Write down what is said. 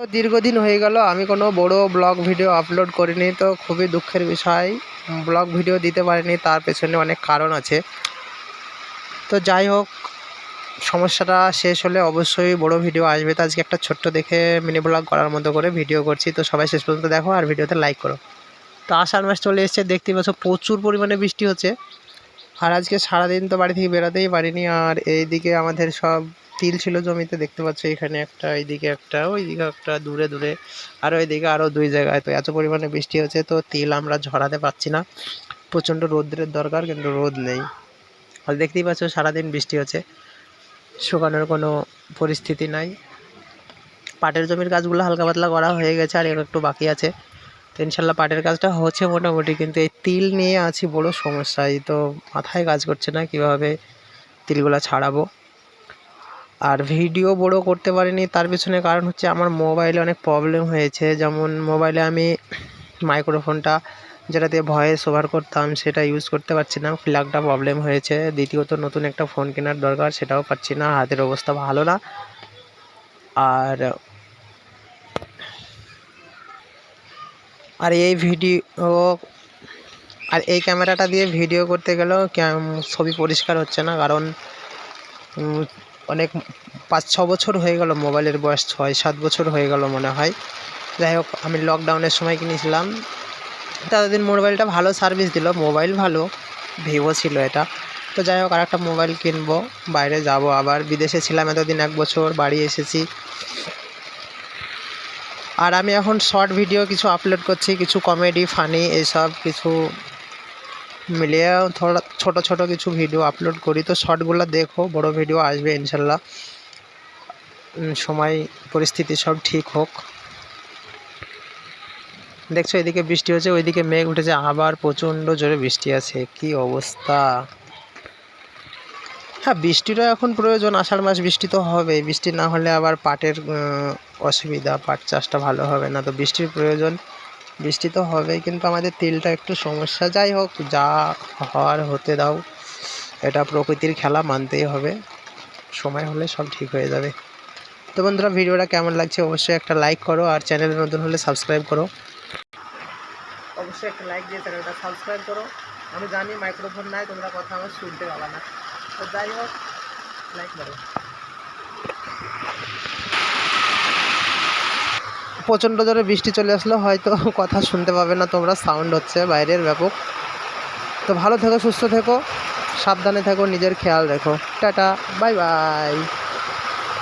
তো দীর্ঘদিন হয়ে গেল, আমি কোনো বড় ব্লগ ভিডিও আপলোড করিনি, তো খুবই দুঃখের বিষয়। ব্লগ ভিডিও দিতে পারিনি, তার পেছনে অনেক কারণ আছে। তো যাই হোক, সমস্যাটা শেষ হলে অবশ্যই বড় ভিডিও আসবে। তো আজকে একটা ছোট্ট দেখে মিনি ব্লগ করার মতো করে ভিডিও করছি। তো সবাই শেষ পর্যন্ত দেখো আর ভিডিওতে লাইক করো। তো আষাঢ় মাস চলে এসছে, দেখতেই পাচ্ছ প্রচুর পরিমাণে বৃষ্টি হচ্ছে। আর আজকে সারাদিন তো বাড়ি থেকে বেরোতেই পারিনি, আর এইদিকে আমাদের সব তিল ছিল জমিতে, দেখতে পাচ্ছ এখানে একটা, এইদিকে একটা, ওইদিকে একটা, দূরে দূরে, আর ওইদিকে আরও দুই জায়গায়। তো এত পরিমাণে বৃষ্টি হচ্ছে, তো তিল আমরা ঝরাতে পারছি না। প্রচণ্ড রোদ্রের দরকার, কিন্তু রোদ নেই। আর দেখতেই পাচ্ছ সারাদিন বৃষ্টি হচ্ছে। শুকানোর কোনো পরিস্থিতি নাই। পাটের জমির কাজগুলো হালকা পাতলা করা হয়ে গেছে, আর একটু বাকি আছে। তো ইনশাল্লাহ পাটের কাজটা হচ্ছে মোটামুটি, কিন্তু এই তিল নিয়ে আছি বড় সমস্যায়। তো মাথায় কাজ করছে না কীভাবে তিলগুলো ছাড়াবো। আর ভিডিও বড় করতে পারিনি, তার পিছনে কারণ হচ্ছে আমার মোবাইলে অনেক প্রবলেম হয়েছে। যেমন মোবাইলে আমি মাইক্রোফোনটা যেটা দিয়ে ভয়েস ওভার করতাম, সেটা ইউজ করতে পারছি না। ফ্ল্যাগটা প্রবলেম হয়েছে। দ্বিতীয়ত নতুন একটা ফোন কেনার দরকার, সেটাও পাচ্ছি না। হাতের অবস্থা ভালো না। আর আর এই ভিডিও আর এই ক্যামেরাটা দিয়ে ভিডিও করতে গেলেও ছবি পরিষ্কার হচ্ছে না। কারণ অনেক পাঁচ, ছ বছর হয়ে গেল মোবাইলের বয়স, ছয়, সাত বছর হয়ে গেল মনে হয়। যাই হোক, আমি লকডাউনের সময় কিনেছিলাম। ততদিন মোবাইলটা ভালো সার্ভিস দিল, মোবাইল ভালো ভিভো ছিল এটা। তো যাই হোক আর একটা মোবাইল কিনবো, বাইরে যাব আবার। বিদেশে ছিলাম এতদিন, এক বছর, বাড়ি এসেছি। আর আমি এখন শর্ট ভিডিও কিছু আপলোড করছি, কিছু কমেডি ফানি এইসব কিছু মিলিয়ে থোড়া ছোট ছোট কিছু ভিডিও আপলোড করি। তো শর্টগুলো দেখো, বড় ভিডিও আসবে ইনশাল্লাহ। সময়, পরিস্থিতি সব ঠিক হোক। দেখছ, এদিকে বৃষ্টি হচ্ছে, ওইদিকে মেঘ উঠেছে, আবার প্রচণ্ড জোরে বৃষ্টি আছে। কি অবস্থা? হ্যাঁ বৃষ্টিটা এখন প্রয়োজন, আষাঢ় মাস বৃষ্টি তো হবে বৃষ্টি না হলে আবার পাটের অসুবিধা, পাট চাষটা ভালো হবে না। তো বৃষ্টির প্রয়োজন। বৃষ্টি তো হবেই, কিন্তু আমাদের তেলটা একটু সমস্যা। যাই হোক, যা হওয়ার হতে দাও। এটা প্রকৃতির খেলা, মানতেই হবে। সময় হলে সব ঠিক হয়ে যাবে। তো বন্ধুরা, ভিডিওটা কেমন লাগছে অবশ্যই একটা লাইক করো, আর চ্যানেলে নতুন হলে সাবস্ক্রাইব করো। অবশ্যই একটা লাইক দিয়ে চ্যানেলটা সাবস্ক্রাইব করো। আমি জানি মাইক্রোফোন নাই, তোমরা কথা আমার শুনতে পাবা না। তো যাই হোক লাইক করো। প্রচণ্ড জোরে বৃষ্টি চলে আসলো, হয়তো কথা শুনতে পাবে না তোমরা সাউন্ড হচ্ছে বাইরের ব্যাপক। তো ভালো থেকো, সুস্থ থেকো, সাবধানে থেকো, নিজের খেয়াল রেখো। Tata bye bye